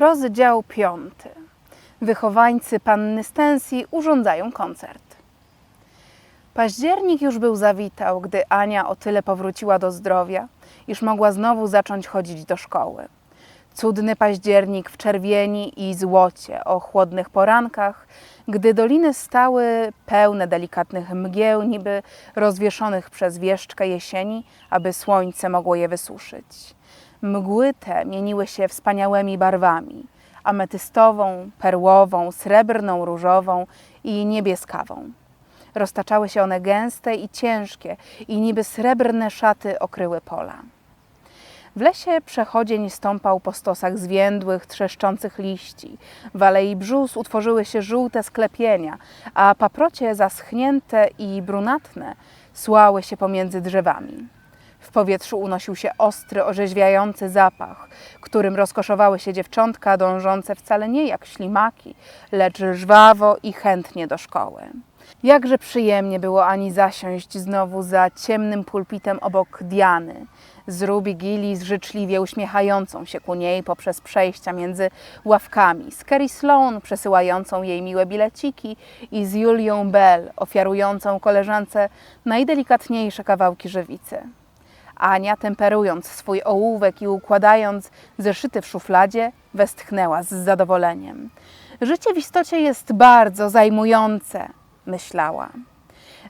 Rozdział piąty. Wychowańcy panny Stensji urządzają koncert. Październik już był zawitał, gdy Ania o tyle powróciła do zdrowia, iż mogła znowu zacząć chodzić do szkoły. Cudny październik w czerwieni i złocie o chłodnych porankach, gdy doliny stały pełne delikatnych mgieł, niby rozwieszonych przez wieszczkę jesieni, aby słońce mogło je wysuszyć. Mgły te mieniły się wspaniałymi barwami ametystową, perłową, srebrną, różową i niebieskawą. Roztaczały się one gęste i ciężkie, i niby srebrne szaty okryły pola. W lesie przechodzień stąpał po stosach zwiędłych, trzeszczących liści. W alei brzus utworzyły się żółte sklepienia, a paprocie zaschnięte i brunatne słały się pomiędzy drzewami. W powietrzu unosił się ostry, orzeźwiający zapach, którym rozkoszowały się dziewczątka dążące wcale nie jak ślimaki, lecz żwawo i chętnie do szkoły. Jakże przyjemnie było Ani zasiąść znowu za ciemnym pulpitem obok Diany, z Ruby Gillis życzliwie uśmiechającą się ku niej poprzez przejścia między ławkami, z Carrie Sloan przesyłającą jej miłe bileciki i z Julią Bell ofiarującą koleżance najdelikatniejsze kawałki żywicy. Ania, temperując swój ołówek i układając zeszyty w szufladzie, westchnęła z zadowoleniem. Życie w istocie jest bardzo zajmujące, myślała.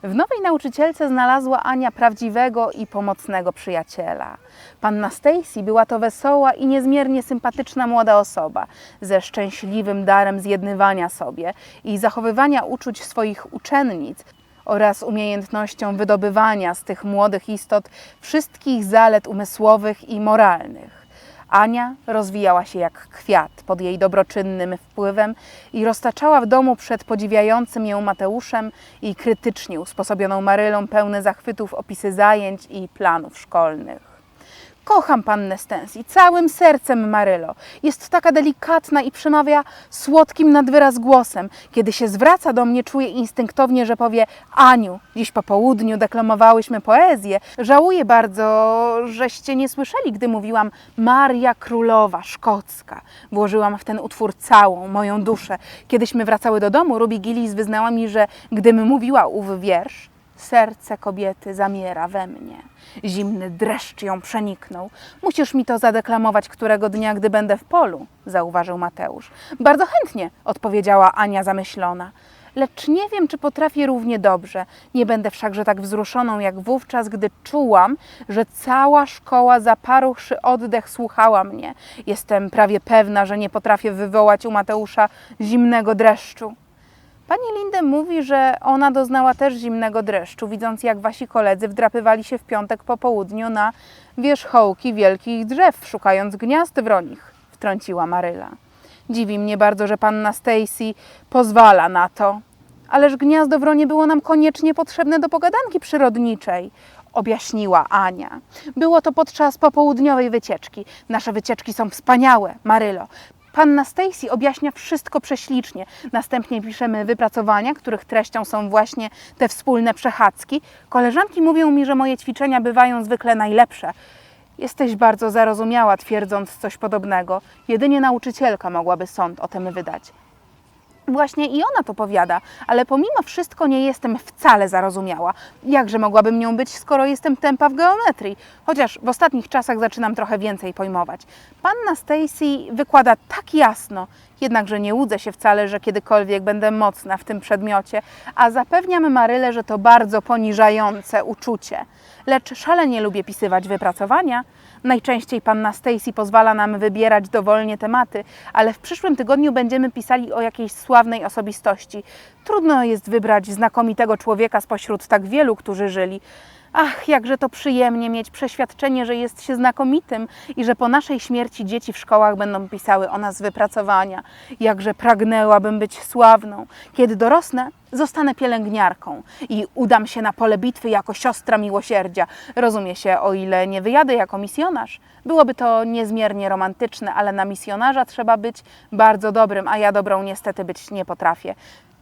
W nowej nauczycielce znalazła Ania prawdziwego i pomocnego przyjaciela. Panna Stacy była to wesoła i niezmiernie sympatyczna młoda osoba, ze szczęśliwym darem zjednywania sobie i zachowywania uczuć swoich uczennic, oraz umiejętnością wydobywania z tych młodych istot wszystkich zalet umysłowych i moralnych. Ania rozwijała się jak kwiat pod jej dobroczynnym wpływem i roztaczała w domu przed podziwiającym ją Mateuszem i krytycznie usposobioną Marylą pełne zachwytów opisy zajęć i planów szkolnych. Kocham pannę Stensy całym sercem, Marylo. Jest taka delikatna i przemawia słodkim nadwyraz głosem. Kiedy się zwraca do mnie, czuję instynktownie, że powie Aniu, dziś po południu deklamowałyśmy poezję. Żałuję bardzo, żeście nie słyszeli, gdy mówiłam Maria Królowa Szkocka. Włożyłam w ten utwór całą moją duszę. Kiedyśmy wracały do domu, Ruby Gillis wyznała mi, że gdym mówiła ów wiersz, serce kobiety zamiera we mnie. Zimny dreszcz ją przeniknął. Musisz mi to zadeklamować którego dnia, gdy będę w polu, zauważył Mateusz. Bardzo chętnie, odpowiedziała Ania zamyślona. Lecz nie wiem, czy potrafię równie dobrze. Nie będę wszakże tak wzruszoną jak wówczas, gdy czułam, że cała szkoła zaparuchszy oddech słuchała mnie. Jestem prawie pewna, że nie potrafię wywołać u Mateusza zimnego dreszczu. Pani Linde mówi, że ona doznała też zimnego dreszczu, widząc jak wasi koledzy wdrapywali się w piątek po południu na wierzchołki wielkich drzew, szukając gniazd wronich, wtrąciła Maryla. Dziwi mnie bardzo, że panna Stacy pozwala na to. Ależ gniazdo wronie było nam koniecznie potrzebne do pogadanki przyrodniczej, objaśniła Ania. Było to podczas popołudniowej wycieczki. Nasze wycieczki są wspaniałe, Marylo. Panna Stacy objaśnia wszystko prześlicznie. Następnie piszemy wypracowania, których treścią są właśnie te wspólne przechadzki. Koleżanki mówią mi, że moje ćwiczenia bywają zwykle najlepsze. Jesteś bardzo zarozumiała, twierdząc coś podobnego. Jedynie nauczycielka mogłaby sąd o tym wydać. Właśnie i ona to powiada, ale pomimo wszystko nie jestem wcale zarozumiała. Jakże mogłabym nią być, skoro jestem tempa w geometrii? Chociaż w ostatnich czasach zaczynam trochę więcej pojmować. Panna Stacy wykłada tak jasno, jednakże nie łudzę się wcale, że kiedykolwiek będę mocna w tym przedmiocie, a zapewniam Marylę, że to bardzo poniżające uczucie. Lecz szalenie lubię pisywać wypracowania. Najczęściej panna Stacy pozwala nam wybierać dowolnie tematy, ale w przyszłym tygodniu będziemy pisali o jakiejś sławnej osobistości. Trudno jest wybrać znakomitego człowieka spośród tak wielu, którzy żyli. Ach, jakże to przyjemnie mieć przeświadczenie, że jest się znakomitym i że po naszej śmierci dzieci w szkołach będą pisały o nas wypracowania. Jakże pragnęłabym być sławną. Kiedy dorosnę, zostanę pielęgniarką i udam się na pole bitwy jako siostra miłosierdzia. Rozumie się, o ile nie wyjadę jako misjonarz. Byłoby to niezmiernie romantyczne, ale na misjonarza trzeba być bardzo dobrym, a ja dobrą niestety być nie potrafię.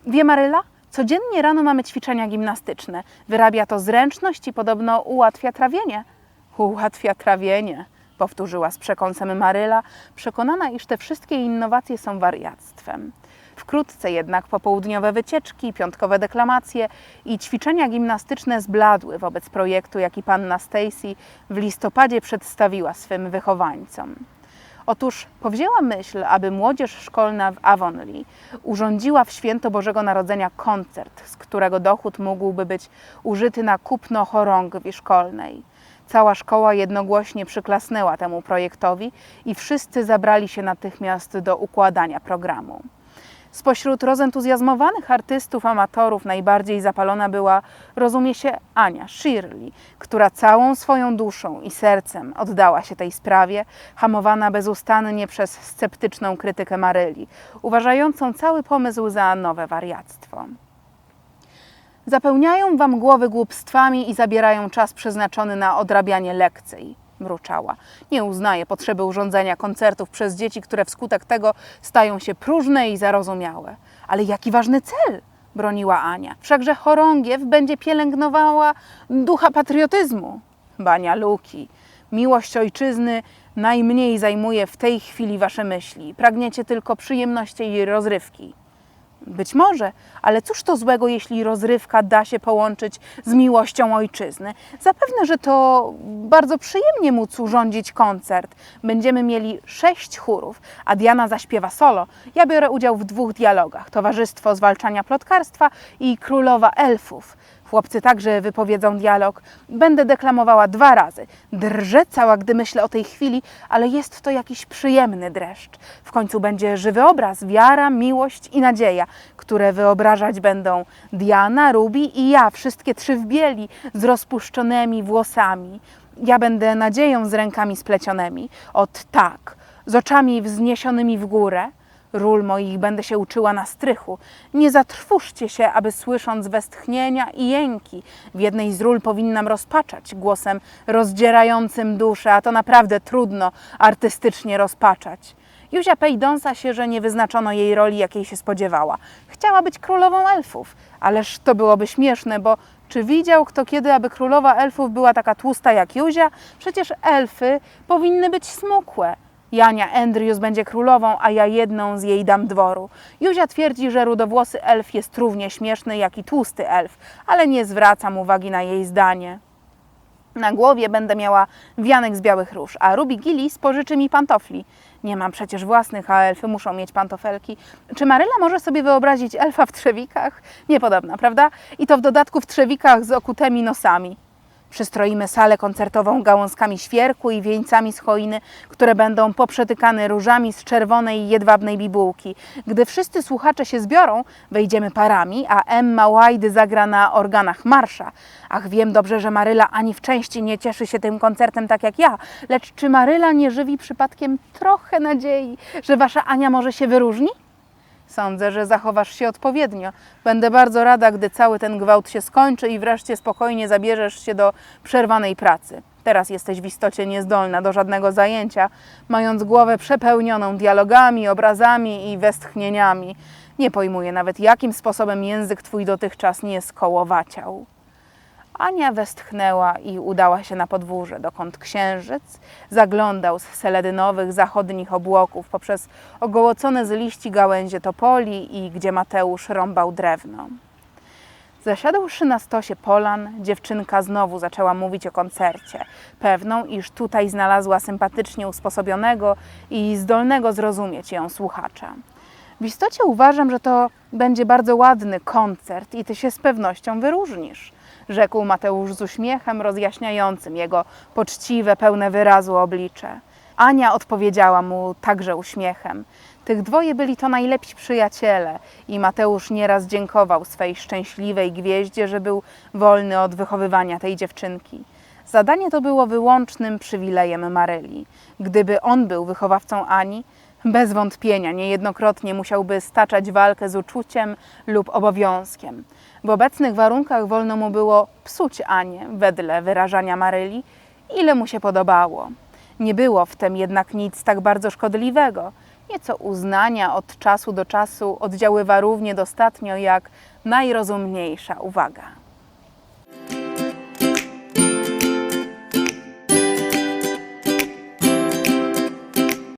Wie Maryla? Codziennie rano mamy ćwiczenia gimnastyczne. Wyrabia to zręczność i podobno ułatwia trawienie. Ułatwia trawienie, powtórzyła z przekąsem Maryla, przekonana, iż te wszystkie innowacje są wariactwem. Wkrótce jednak popołudniowe wycieczki, piątkowe deklamacje i ćwiczenia gimnastyczne zbladły wobec projektu, jaki panna Stacy w listopadzie przedstawiła swym wychowańcom. Otóż powzięła myśl, aby młodzież szkolna w Avonlea urządziła w święto Bożego Narodzenia koncert, z którego dochód mógłby być użyty na kupno chorągwi szkolnej. Cała szkoła jednogłośnie przyklasnęła temu projektowi i wszyscy zabrali się natychmiast do układania programu. Spośród rozentuzjazmowanych artystów, amatorów najbardziej zapalona była, rozumie się, Ania Shirley, która całą swoją duszą i sercem oddała się tej sprawie, hamowana bezustannie przez sceptyczną krytykę Maryli, uważającą cały pomysł za nowe wariactwo. Zapełniają wam głowy głupstwami i zabierają czas przeznaczony na odrabianie lekcji. Mruczała. Nie uznaje potrzeby urządzenia koncertów przez dzieci, które wskutek tego stają się próżne i zarozumiałe. Ale jaki ważny cel? broniła Ania. Wszakże chorągiew będzie pielęgnowała ducha patriotyzmu. Bania Luki. Miłość ojczyzny najmniej zajmuje w tej chwili wasze myśli. Pragniecie tylko przyjemności i rozrywki. Być może, ale cóż to złego, jeśli rozrywka da się połączyć z miłością ojczyzny? Zapewne, że to bardzo przyjemnie móc urządzić koncert. Będziemy mieli sześć chórów, a Diana zaśpiewa solo. Ja biorę udział w dwóch dialogach: Towarzystwo Zwalczania Plotkarstwa i Królowa Elfów. Chłopcy także wypowiedzą dialog. Będę deklamowała dwa razy. Drżę cała, gdy myślę o tej chwili, ale jest to jakiś przyjemny dreszcz. W końcu będzie żywy obraz, wiara, miłość i nadzieja, które wyobrażać będą Diana, Ruby i ja, wszystkie trzy w bieli, z rozpuszczonymi włosami. Ja będę nadzieją z rękami splecionymi. Ot tak, z oczami wzniesionymi w górę. Ról moich będę się uczyła na strychu. Nie zatrwóżcie się, aby słysząc westchnienia i jęki, w jednej z ról powinnam rozpaczać głosem rozdzierającym duszę, a to naprawdę trudno artystycznie rozpaczać. Józia pejdąca się, że nie wyznaczono jej roli, jakiej się spodziewała. Chciała być królową elfów, ależ to byłoby śmieszne, bo czy widział kto kiedy, aby królowa elfów była taka tłusta jak Józia? Przecież elfy powinny być smukłe. Jania Andrews będzie królową, a ja jedną z jej dam dworu. Józia twierdzi, że rudowłosy elf jest równie śmieszny jak i tłusty elf, ale nie zwracam uwagi na jej zdanie. Na głowie będę miała wianek z białych róż, a Ruby Gillis pożyczy mi pantofli. Nie mam przecież własnych, a elfy muszą mieć pantofelki. Czy Maryla może sobie wyobrazić elfa w trzewikach? Niepodobna, prawda? I to w dodatku w trzewikach z okutymi nosami. Przystroimy salę koncertową gałązkami świerku i wieńcami z choiny, które będą poprzetykane różami z czerwonej jedwabnej bibułki. Gdy wszyscy słuchacze się zbiorą, wejdziemy parami, a Emma Łajdy zagra na organach marsza. Ach, wiem dobrze, że Maryla ani w części nie cieszy się tym koncertem tak jak ja, lecz czy Maryla nie żywi przypadkiem trochę nadziei, że wasza Ania może się wyróżni? Sądzę, że zachowasz się odpowiednio. Będę bardzo rada, gdy cały ten gwałt się skończy i wreszcie spokojnie zabierzesz się do przerwanej pracy. Teraz jesteś w istocie niezdolna do żadnego zajęcia, mając głowę przepełnioną dialogami, obrazami i westchnieniami. Nie pojmuję nawet, jakim sposobem język twój dotychczas nie skołowaciał. Ania westchnęła i udała się na podwórze, dokąd księżyc zaglądał z seledynowych zachodnich obłoków poprzez ogołocone z liści gałęzie topoli i gdzie Mateusz rąbał drewno. Zasiadłszy na stosie polan, dziewczynka znowu zaczęła mówić o koncercie, pewną, iż tutaj znalazła sympatycznie usposobionego i zdolnego zrozumieć ją słuchacza. W istocie uważam, że to będzie bardzo ładny koncert i ty się z pewnością wyróżnisz, rzekł Mateusz z uśmiechem rozjaśniającym jego poczciwe, pełne wyrazu oblicze. Ania odpowiedziała mu także uśmiechem. Tych dwoje byli to najlepsi przyjaciele i Mateusz nieraz dziękował swej szczęśliwej gwieździe, że był wolny od wychowywania tej dziewczynki. Zadanie to było wyłącznym przywilejem Maryli. Gdyby on był wychowawcą Ani, bez wątpienia niejednokrotnie musiałby staczać walkę z uczuciem lub obowiązkiem. W obecnych warunkach wolno mu było psuć Anię, wedle wyrażania Maryli, ile mu się podobało. Nie było w tym jednak nic tak bardzo szkodliwego. Nieco uznania od czasu do czasu oddziaływa równie dostatnio jak najrozumniejsza uwaga.